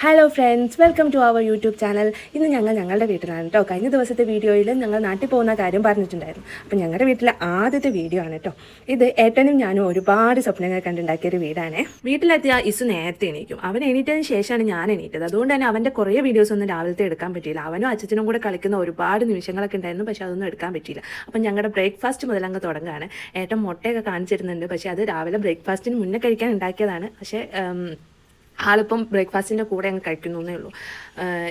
Hello friends welcome to our YouTube channel ഇന്ന് ഞങ്ങൾ ഞങ്ങളുടെ വീട്ടിലാണ് കേട്ടോ കഴിഞ്ഞ ദിവസത്തെ വീഡിയോയിൽ ഞങ്ങൾ നാട്ടിൽ പോകുന്ന കാര്യം പറഞ്ഞിട്ടുണ്ടായിരുന്നു. അപ്പം ഞങ്ങളുടെ വീട്ടിലെ ആദ്യത്തെ വീഡിയോ ആണ് കേട്ടോ ഇത് ഏട്ടനും ഞാനും ഒരുപാട് സ്വപ്നങ്ങൾ കണ്ടുണ്ടാക്കിയ ഒരു വീടാണ്. വീട്ടിലെത്തിയ ഇസു നേരത്തെ എണീക്കും. അവൻ എണീറ്റതിന് ശേഷമാണ് ഞാൻ എണീറ്റത്. അതുകൊണ്ട് തന്നെ അവന്റെ കുറേ വീഡിയോസ് ഒന്നും രാവിലത്തെ എടുക്കാൻ പറ്റിയില്ല. അവനും അച്ഛനും കൂടെ കളിക്കുന്ന ഒരുപാട് നിമിഷങ്ങളൊക്കെ ഉണ്ടായിരുന്നു. പക്ഷേ അതൊന്നും എടുക്കാൻ പറ്റിയില്ല. അപ്പം ഞങ്ങളുടെ ബ്രേക്ക്ഫാസ്റ്റ് മുതലങ്ങ് തുടങ്ങുകയാണ്. ഏട്ടൻ മുട്ടയൊക്കെ കാണിച്ചിരുന്നുണ്ട്. പക്ഷേ അത് രാവിലെ ബ്രേക്ക്ഫാസ്റ്റിന് മുന്നേ കഴിക്കാൻ ഉണ്ടാക്കിയതാണ്. പക്ഷേ ആളിപ്പം ബ്രേക്ക്ഫാസ്റ്റിന്റെ കൂടെ അങ്ങ് കഴിക്കുന്നു എന്നേ ഉള്ളൂ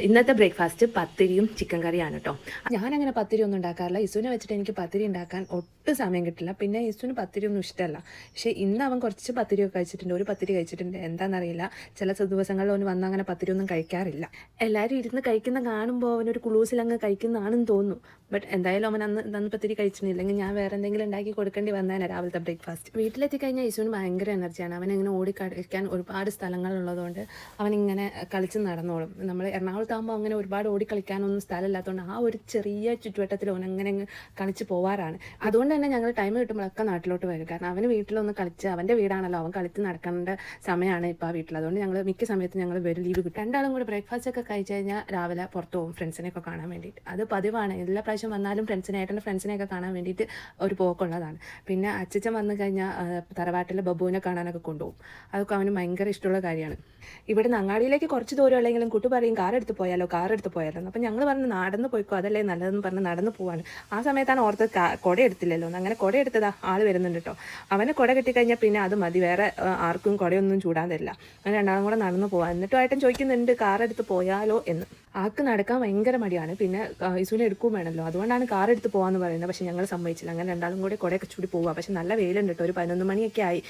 ഇന്നത്തെ ബ്രേക്ക്ഫാസ്റ്റ് പത്തിരിയും ചിക്കൻ കറിയാണ് കേട്ടോ ഞാനങ്ങനെ പത്തിരി ഒന്നും ഉണ്ടാക്കാറില്ല. ഇസുവിനെ വെച്ചിട്ട് എനിക്ക് പത്തിരി ഉണ്ടാക്കാൻ ഒട്ടും സമയം കിട്ടില്ല. പിന്നെ ഇസുവിന് പത്തിരി ഒന്നും ഇഷ്ടമല്ല പക്ഷേ ഇന്ന് അവൻ കുറച്ച് പത്തിരിയൊക്കെ കഴിച്ചിട്ടുണ്ട്. ഒരു പത്തിരി കഴിച്ചിട്ടുണ്ട്. എന്താണെന്നറിയില്ല ചില ദിവസങ്ങളിൽ അവൻ വന്ന് അങ്ങനെ പത്തിരി ഒന്നും കഴിക്കാറില്ല. എല്ലാവരും ഇരുന്ന് കഴിക്കുന്ന കാണുമ്പോൾ അവനൊരു കുളൂസിൽ അങ്ങ് കഴിക്കുന്നതാണെന്ന് തോന്നുന്നു ബട്ട് എന്തായാലും അവൻ അന്ന് അന്ന് പത്തിരി കഴിച്ചിട്ടില്ലെങ്കിൽ ഞാൻ വേറെ എന്തെങ്കിലും ഉണ്ടാക്കി കൊടുക്കേണ്ടി വന്നേനെ രാവിലത്തെ ബ്രേക്ക്ഫാസ്റ്റ്. വീട്ടിലെത്തി കഴിഞ്ഞാൽ ഇസുവിന് ഭയങ്കര എനർജിയാണ്. അവൻ ഇങ്ങനെ ഓടി കളിക്കാൻ ഒരുപാട് സ്ഥലങ്ങളുള്ളതുകൊണ്ട് അവൻ ഇങ്ങനെ കളിച്ച് നടന്നോളും. നമ്മൾ എറണാകുളത്താകുമ്പോൾ അങ്ങനെ ഒരുപാട് ഓടി കളിക്കാനൊന്നും സ്ഥലമില്ലാത്തതുകൊണ്ട് ആ ഒരു ചെറിയ ചുറ്റുവട്ടത്തിൽ അവൻ അങ്ങനെ അങ്ങ് കളിച്ച് പോവാറാണ്. അതുകൊണ്ട് തന്നെ ഞങ്ങൾ ടൈം കിട്ടുമ്പോഴൊക്കെ നാട്ടിലോട്ട് വരും. കാരണം അവന് വീട്ടിലൊന്ന് കളിച്ച് അവന്റെ വീടാണല്ലോ അവൻ കളിച്ച് നടക്കേണ്ട സമയമാണ് ഇപ്പോൾ ആ വീട്ടിൽ അതുകൊണ്ട് ഞങ്ങൾ മിക്ക സമയത്ത് ഞങ്ങൾ വരും ലീവ് കിട്ടും. രണ്ടാളും കൂടി ബ്രേക്ക്ഫാസ്റ്റ് ഒക്കെ കഴിച്ച് കഴിഞ്ഞാൽ രാവിലെ പുറത്ത് പോകും ഫ്രണ്ട്സിനെയൊക്കെ കാണാൻ വേണ്ടിയിട്ട്. അത് പതിവാണ്. എല്ലാ പ്രാവശ്യം വന്നാലും ഫ്രണ്ട്സിനെ ഏട്ടന്റെ ഫ്രണ്ട്സിനെയൊക്കെ കാണാൻ വേണ്ടിയിട്ട് ഒരു പോക്കുള്ളതാണ്. പിന്നെ അച്ഛച്ചൻ വന്നു കഴിഞ്ഞാൽ തറവാട്ടിലെ ബബുവിനെ കാണാനൊക്കെ കൊണ്ടുപോകും. അതൊക്കെ അവന് ഭയങ്കര ഇഷ്ടമുള്ള കാര്യമാണ്. ഇവിടെ നങ്ങാടിയിലേക്ക് കുറച്ച് ദൂരം ഉള്ളെങ്കിലും കുട്ടി പറയും കാർ എടുത്ത് പോയാലോ കാർ എടുത്ത് പോയാലോ. അപ്പം ഞങ്ങൾ പറഞ്ഞ് നടന്ന് പോയിക്കോ അതല്ലേ നല്ലതെന്ന് പറഞ്ഞ് നടന്ന് പോവാണ്. ആ സമയത്താണ് ഓർത്ത് കൊട എടുത്തില്ലല്ലോ. അങ്ങനെ കുട എടുത്തതാ ആൾ വരുന്നുണ്ട് കേട്ടോ അവന് കുട കിട്ടിക്കഴിഞ്ഞാൽ പിന്നെ അത് മതി വേറെ ആർക്കും കുടയൊന്നും ചൂടാൻ തരില്ല. അങ്ങനെ രണ്ടാളും കൂടെ നടന്ന് പോവാം. എന്നിട്ടും ആയിട്ടും ചോദിക്കുന്നുണ്ട് കാർ എടുത്ത് പോയാലോ? എന്ന്. ആൾക്ക് നടക്കാൻ ഭയങ്കര മടിയാണ്. പിന്നെ ഇസുവിനെ എടുക്കും വേണമല്ലോ അതുകൊണ്ടാണ് കാർ എടുത്ത് പോകാമെന്ന് പറയുന്നത്. പക്ഷേ ഞങ്ങൾ സമ്മതിച്ചില്ല. അങ്ങനെ രണ്ടാളും കൂടി കുടയൊക്കെ ചൂടി പോവുക പക്ഷെ നല്ല വെയിലുണ്ട് കേട്ടോ ഒരു പതിനൊന്ന് മണിയൊക്കെ ആയി.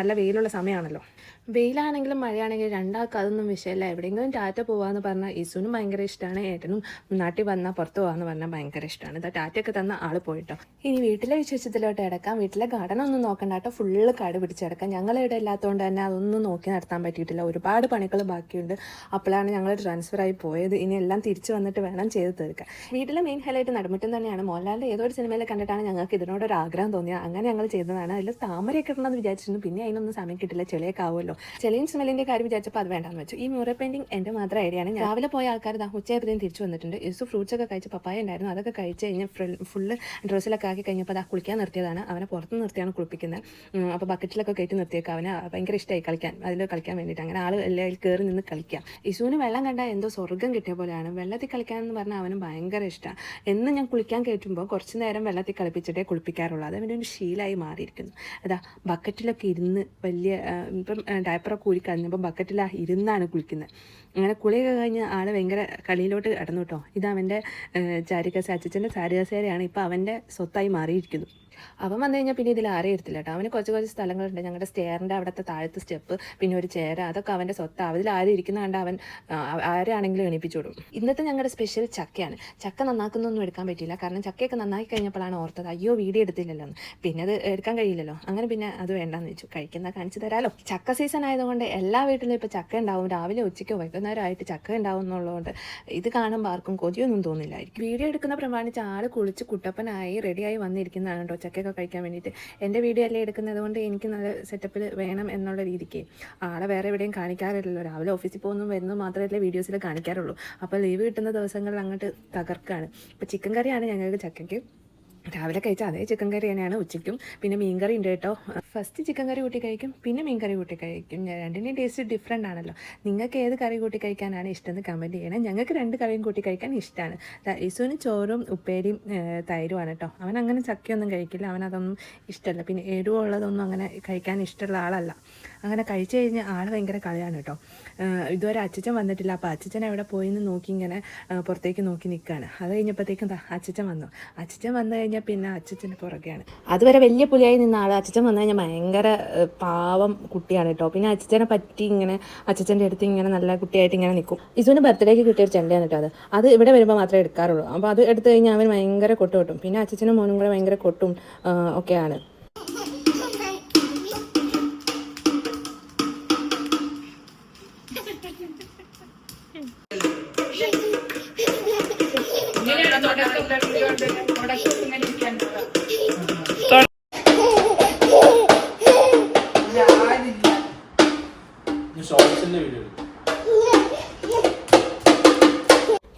നല്ല വെയിലുള്ള സമയമാണല്ലോ. വെയിലാണെങ്കിലും മഴയാണെങ്കിലും രണ്ടാൾക്ക് അതൊന്നും വിഷയമല്ല എവിടെയെങ്കിലും ടാറ്റ പോവാന്ന് പറഞ്ഞാൽ ഇസുവിനും ഭയങ്കര ഇഷ്ടമാണ് ഏട്ടനും നാട്ടിൽ വന്നാൽ പുറത്ത് പോകാന്ന് പറഞ്ഞാൽ ഭയങ്കര ഇഷ്ടമാണ് ഇതാ ടാറ്റയൊക്കെ തന്ന ആൾ പോയിട്ടോ. ഇനി വീട്ടിലെ വിശേഷത്തിലോട്ട് ഇടക്കാം വീട്ടിലെ ഗാർഡൻ ഒന്നും നോക്കണ്ട കേട്ടോ. ഫുള്ള് കാട് പിടിച്ചെടുക്കാം ഞങ്ങളിവിടെ ഇല്ലാത്തതുകൊണ്ട് തന്നെ അതൊന്നും നോക്കി നടത്താൻ പറ്റിയിട്ടില്ല. ഒരുപാട് പണികൾ ബാക്കിയുണ്ട്. അപ്പോഴാണ് ഞങ്ങൾ ട്രാൻസ്ഫർ ആയി പോയത്. ഇനി എല്ലാം തിരിച്ചു വന്നിട്ട് വേണം ചെയ്ത് തീർക്കാൻ. വീട്ടിലെ മെയിൻ ഹൈലൈറ്റ് നടുമുറ്റം തന്നെയാണ്. മോഹൻലാലിന്റെ ഏതൊരു സിനിമയിൽ കണ്ടിട്ടാണ് ഞങ്ങൾക്ക് ഇതിനോടൊരു ആഗ്രഹം തോന്നിയത്. അങ്ങനെ ഞങ്ങൾ ചെയ്തതാണ്. അതിൽ താമരയൊക്കെ ഇടണമെന്ന് വിചാരിച്ചിരുന്നു. പിന്നെ അതിനൊന്നും സമയം കിട്ടില്ല ചെളിയൊക്കെ ആവുമല്ലോ. ചെളിയും സ്മെല്ലിന്റെ കാര്യം വിചാരിച്ചപ്പോൾ അത് വേണ്ടാന്ന് വെച്ചു. ഈ മ്യൂറൽ പെയിന്റിംഗ് എന്റെ മാത്രം ഐഡിയ ആണ്. രാവിലെ പോയ ആൾക്കാർ ദാ ഉച്ചയായപ്പോഴത്തേക്കും തിരിച്ചു വന്നിട്ടുണ്ട്. ഇസു ഫ്രൂട്ട്സ് ഒക്കെ കഴിച്ച് പപ്പായ ഉണ്ടായിരുന്നു. അതൊക്കെ കഴിച്ച് കഴിഞ്ഞ് ഫുള്ള് ഡ്രസ്സിലൊക്കെ ആക്കി കഴിഞ്ഞപ്പോൾ അതാ കുളിക്കാൻ നിർത്തിയതാണ്. അവനെ പുറത്ത് നിർത്തിയാണ് കുളിപ്പിക്കുന്നത് അപ്പോൾ ബക്കറ്റിലൊക്കെ കയറ്റി നിർത്തിയേക്കാം അവന്. ഭയങ്കര ഇഷ്ടമായി കളിക്കാൻ. അതിൽ കളിക്കാൻ വേണ്ടിയിട്ട്. അങ്ങനെ ആൾ എല്ലാം കയറി നിന്ന് കളിക്കാം. ഇസുവിന് വെള്ളം കണ്ടാൽ എന്തോ സ്വർഗം കിട്ടിയ പോലെയാണ്. വെള്ളത്തിൽ കളിക്കാൻ എന്ന് പറഞ്ഞാൽ അവന് ഭയങ്കര ഇഷ്ടമാണ് എന്ന് ഞാൻ കുളിക്കാൻ കയറ്റുമ്പോൾ കുറച്ച് നേരം വെള്ളത്തിൽ കളിപ്പിച്ചിട്ടേ കുളിപ്പിക്കാറുള്ളൂ. അത് അവന്റെ ഒരു ശീലമായി മാറിയിരിക്കുന്നു. അതാ ബക്കറ്റിലൊക്കെ ഇരുന്ന് വലിയ ആ, ഇപ്പം ഡയപ്പറൊക്കെ ഊരി കഴിഞ്ഞപ്പോൾ ബക്കറ്റിൽ ഇരുന്നാണ് കുളിക്കുന്നത്. അങ്ങനെ കുളിയൊക്കെ കഴിഞ്ഞ് ആൾ ഭയങ്കര കളിയിലോട്ട് കടന്നു കേട്ടോ. ഇത് അവന്റെ ചാരികസ അച്ഛന്റെ ചാരികസേരയാണ് ഇപ്പോൾ അവന്റെ സ്വത്തായി മാറിയിരിക്കുന്നു. അവൻ വന്നു കഴിഞ്ഞാൽ പിന്നെ ഇതിൽ ആരെയും എടുത്തില്ല കേട്ടോ. അവന് കുറച്ച് കുറച്ച് സ്ഥലങ്ങളുണ്ട്. ഞങ്ങളുടെ സ്റ്റെയറിന്റെ അവിടുത്തെ താഴത്തെ സ്റ്റെപ്പ് പിന്നെ ഒരു ചേര അതൊക്കെ അവന്റെ സ്വത്ത്. അതിൽ ആരും ഇരിക്കുന്ന കണ്ട് അവൻ ആരാണെങ്കിലും ആരെയാണെങ്കിലും എണീപ്പിച്ചു ഇന്നത്തെ ഞങ്ങളുടെ സ്പെഷ്യൽ ചക്കയാണ്. ചക്ക നന്നാക്കുന്നൊന്നും എടുക്കാൻ പറ്റിയില്ല. കാരണം ചക്കയൊക്കെ നന്നാക്കി കഴിഞ്ഞപ്പോഴാണ് ഓർത്തത് അയ്യോ വീഡിയോ എടുത്തില്ലല്ലോ. പിന്നെ അത് എടുക്കാൻ കഴിയില്ലല്ലോ. അങ്ങനെ പിന്നെ അത് വേണ്ടാന്ന് വെച്ചു. കഴിക്കുന്ന കാണിച്ചു തരാമല്ലോ ചക്ക സീസൺ ആയതുകൊണ്ട് എല്ലാ വീട്ടിലും ഇപ്പോൾ ചക്ക ഉണ്ടാവും. രാവിലെ ഉച്ചയ്ക്കോ വൈകുന്നേരമായിട്ട് ചക്ക ഉണ്ടാവും എന്നുള്ളതുകൊണ്ട് ഇത് കാണുമ്പോൾ ആർക്കും കൊതിയൊന്നും തോന്നില്ലായിരിക്കും. വീഡിയോ എടുക്കുന്ന പ്രമാണിച്ച് ആൾ കുളിച്ച് കുട്ടപ്പനായി റെഡിയായി വന്നിരിക്കുന്നതാണ് കേട്ടോ ചക്കയൊക്കെ കഴിക്കാൻ വേണ്ടിയിട്ട്. എന്റെ വീഡിയോ അല്ലേ എടുക്കുന്നത് കൊണ്ട് എനിക്ക് നല്ല സെറ്റപ്പിൽ വേണം എന്നുള്ള രീതിക്ക്. ആളെ വേറെ എവിടെയും കാണിക്കാറില്ലല്ലോ. രാവിലെ ഓഫീസിൽ പോകുന്നു വരുന്നു മാത്രമല്ലേ വീഡിയോസിൽ കാണിക്കാറുള്ളൂ. അപ്പോൾ ലീവ് കിട്ടുന്ന ദിവസങ്ങളിൽ അങ്ങോട്ട് തകർക്കാണ്. ഇപ്പോൾ ചിക്കൻ കറിയാണ് ഞങ്ങൾക്ക് ചക്കയ്ക്ക് രാവിലെ കഴിച്ച അതേ ചിക്കൻ കറി തന്നെയാണ് ഉച്ചയ്ക്കും. പിന്നെ മീൻ കറി ഉണ്ട് കേട്ടോ. ഫസ്റ്റ് ചിക്കൻ കറി കൂട്ടി കഴിക്കും പിന്നെ മീൻ കറി കൂട്ടി കഴിക്കും. രണ്ടിന്റെയും ടേസ്റ്റ് ഡിഫറെന്റ് ആണല്ലോ. നിങ്ങൾക്ക് ഏത് കറി കൂട്ടി കഴിക്കാനാണ് ഇഷ്ടം എന്ന് കമന്റ് ചെയ്യണം. ഞങ്ങൾക്ക് രണ്ട് കറിയും കൂട്ടി കഴിക്കാൻ ഇഷ്ടമാണ് ഇസുവിന് ചോറും ഉപ്പേരിയും തൈരുമാണ് കേട്ടോ. അവൻ അങ്ങനെ ചക്കയൊന്നും കഴിക്കില്ല. അവൻ അതൊന്നും ഇഷ്ടമല്ല. പിന്നെ എരിവുള്ളതൊന്നും അങ്ങനെ കഴിക്കാൻ ഇഷ്ടമുള്ള ആളല്ല. അങ്ങനെ കഴിച്ചു കഴിഞ്ഞ് ആൾ ഭയങ്കര കളിയാണ് കേട്ടോ. ഇതുവരെ അച്ഛൻ വന്നിട്ടില്ല. അപ്പോൾ അച്ഛൻ അവിടെ പോയി എന്ന് നോക്കി ഇങ്ങനെ പുറത്തേക്ക് നോക്കി നിൽക്കുകയാണ് അത് കഴിഞ്ഞപ്പോഴത്തേക്കും അച്ഛച്ചൻ വന്നു. അച്ഛൻ വന്നു കഴിഞ്ഞാൽ പിന്നെ അച്ഛന്റെ പുറകെയാണ്. അതുവരെ വലിയ പുലിയായി നിന്ന ആൾ അച്ഛൻ വന്നു കഴിഞ്ഞാൽ ഭയങ്കര പാവം കുട്ടിയാണ് കേട്ടോ. പിന്നെ അച്ഛനെ പറ്റി ഇങ്ങനെ അച്ഛന്റെ അടുത്ത് ഇങ്ങനെ നല്ല കുട്ടിയായിട്ട് ഇങ്ങനെ നിൽക്കും ഇസുവിന് ബർത്ത്ഡേക്ക് കിട്ടിയ ഒരു ചെണ്ടയാണ് കേട്ടോ അത്. അത് ഇവിടെ വരുമ്പോൾ മാത്രമേ എടുക്കാറുള്ളൂ. അപ്പോൾ അത് എടുത്തു കഴിഞ്ഞാൽ അവൻ ഭയങ്കര കൊട്ടു പിന്നെ അച്ഛനും മോനും കൂടെ ഭയങ്കര കൊട്ടും ഏഹ്, ഒക്കെയാണ് ഷോർട്സിന്റെ വീഡിയോ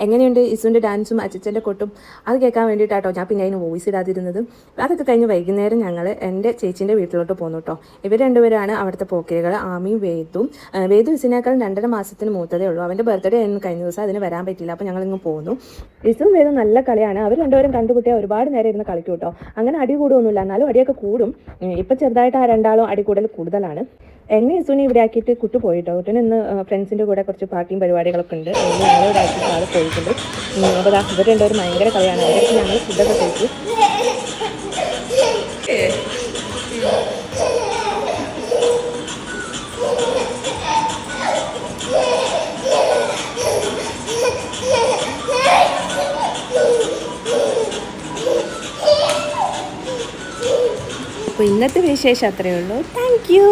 എങ്ങനെയുണ്ട് ഇസുവിന്റെ ഡാൻസും അച്ചച്ചന്റെ കൊട്ടും? അത് കേൾക്കാൻ വേണ്ടിയിട്ടാട്ടോ ഞാൻ പിന്നെ അതിന് വോയിസ് ഇടാതിരുന്നത്. അതൊക്കെ കഴിഞ്ഞ് വൈകുന്നേരം ഞങ്ങൾ എന്റെ ചേച്ചീന്റെ വീട്ടിലോട്ട് പോന്നു കേട്ടോ ഇവർ രണ്ടുപേരാണ് അവിടുത്തെ പോക്കിരികൾ ആമിയും വേദും വേദു ഇസിനേക്കാളും രണ്ടര മാസത്തിന് മൂത്തതേ ഉള്ളൂ. അവന്റെ ബർത്ത്ഡേ ആയിരുന്നു കഴിഞ്ഞ ദിവസം അതിന് വരാൻ പറ്റില്ല അപ്പോൾ ഞങ്ങൾ ഇങ്ങ് പോന്നു. ഇസും വേദും നല്ല കളിയാണ്. അവർ രണ്ടുപേരും കണ്ടുപിട്ടിയാൽ ഒരുപാട് നേരം ഇരുന്ന് കളിക്കും കേട്ടോ അങ്ങനെ അടി കൂടുമൊന്നുമില്ല എന്നാലും അടിയൊക്കെ കൂടും. ഇപ്പം ചെറുതായിട്ട് ആ രണ്ടാളും അടി കൂടുതൽ കൂടുതലാണ്. എന്നെ സുനി ഇവിടെ ആക്കിയിട്ട് കുട്ടു പോയിട്ടോ കുട്ടന് ഇന്ന് ഫ്രണ്ട്സിന്റെ കൂടെ കുറച്ച് പാർട്ടിയും പരിപാടികളൊക്കെ ഉണ്ട്. ഇവിടെ ആക്കിയിട്ട് ആൾ പോയിട്ടുണ്ട്. അപ്പോൾ ഇവർ രണ്ടുപേരും ഭയങ്കര കളിയാണ്. അവർക്ക് ഞങ്ങൾ ഫുഡൊക്കെ കഴിച്ചു. അപ്പോൾ ഇന്നത്തെ വിശേഷം അത്രയേ ഉള്ളൂ. Thank you